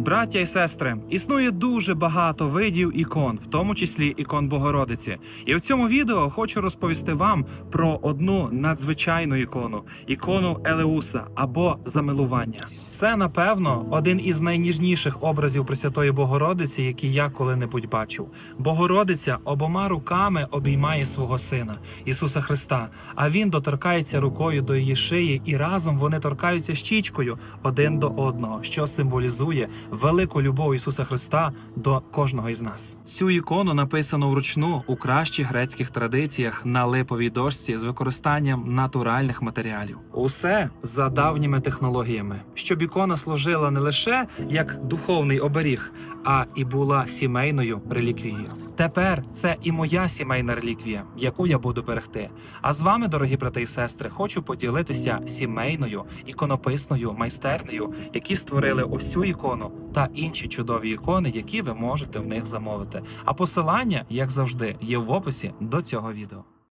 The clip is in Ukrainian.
Браття і сестри, існує дуже багато видів ікон, в тому числі ікон Богородиці. І в цьому відео хочу розповісти вам про одну надзвичайну ікону ікону Елеуса або замилування. Це, напевно, один із найніжніших образів Пресвятої Богородиці, які я коли-небудь бачив. Богородиця обома руками обіймає свого сина Ісуса Христа, а він доторкається рукою до її шиї, і разом вони торкаються щічкою один до одного, що символізує велику любов Ісуса Христа до кожного із нас. Цю ікону написано вручну у кращих грецьких традиціях на липовій дошці з використанням натуральних матеріалів. Усе за давніми технологіями, щоб ікона служила не лише як духовний оберіг, а і була сімейною реліквією. Тепер це і моя сімейна реліквія, яку я буду берегти. А з вами, дорогі брати і сестри, хочу поділитися сімейною іконописною майстернею, які створили ось цю ікону та інші чудові ікони, які ви можете в них замовити. А посилання, як завжди, є в описі до цього відео.